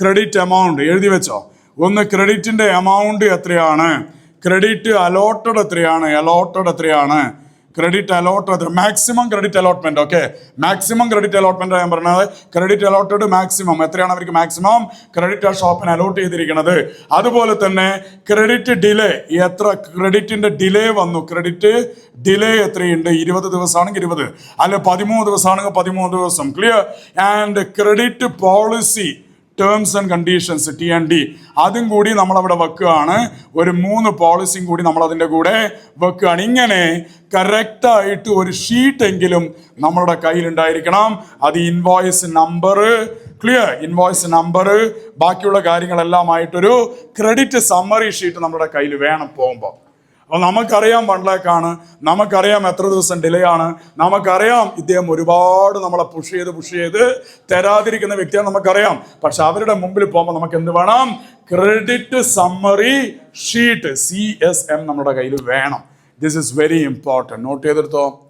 Credit amount എഴുതി വെച്ചോ. ഒന്ന് ക്രെഡിറ്റിന്റെ എമൗണ്ട് എത്രയാണ്? ക്രെഡിറ്റ് അലോട്ടഡ് എത്രയാണ്? അലോട്ടഡ് എത്രയാണ്? Credit allot allotted maximum credit allotment okay maximum credit allotment ഞാൻ പറഞ്ഞത്. ക്രെഡിറ്റ് അലോട്ടഡ് മാക്സിമം എത്രയാണ് അവർക്ക് മാക്സിമം ക്രെഡിറ്റ് ആ ഷോപ്പിന് അലോട്ട് ചെയ്തിരിക്കുന്നത്. അതുപോലെ തന്നെ ക്രെഡിറ്റ് ഡിലേ എത്ര ക്രെഡിറ്റിന്റെ ഡിലേ വന്നു? ക്രെഡിറ്റ് ഡിലേ എത്രയുണ്ട്? ഇരുപത് ദിവസമാണെങ്കിൽ ഇരുപത്. അല്ലെ പതിമൂന്ന് ദിവസമാണെങ്കിൽ പതിമൂന്ന് ദിവസം. Clear and credit policy terms and conditions T and D അതും കൂടി നമ്മൾ അവിടെ വെക്കുകയാണ്. ഒരു മൂന്ന് പോളിസിയും കൂടി നമ്മൾ അതിന്റെ കൂടെ വെക്കുകയാണ്. ഇങ്ങനെ കറക്റ്റായിട്ട് ഒരു ഷീറ്റ് എങ്കിലും നമ്മളുടെ കയ്യിലുണ്ടായിരിക്കണം. അത് invoice number clear invoice number ബാക്കിയുള്ള കാര്യങ്ങളെല്ലാമായിട്ടൊരു ക്രെഡിറ്റ് സമ്മറി ഷീറ്റ് നമ്മുടെ കയ്യിൽ വേണം പോകുമ്പോൾ. അപ്പോൾ നമുക്കറിയാം വൺലാക്കാണ് നമുക്കറിയാം എത്ര ദിവസം ഡിലേ ആണ്. നമുക്കറിയാം ഇദ്ദേഹം ഒരുപാട് നമ്മളെ പുഷ് ചെയ്ത് പുഷ് ചെയ്ത് തരാതിരിക്കുന്ന വ്യക്തിയാണ് നമുക്കറിയാം. പക്ഷെ അവരുടെ മുമ്പിൽ പോകുമ്പോൾ നമുക്ക് എന്ത് വേണം? Credit summary sheet C S M നമ്മുടെ കയ്യിൽ വേണം. This is very important note ചെയ്തെടുത്തോ?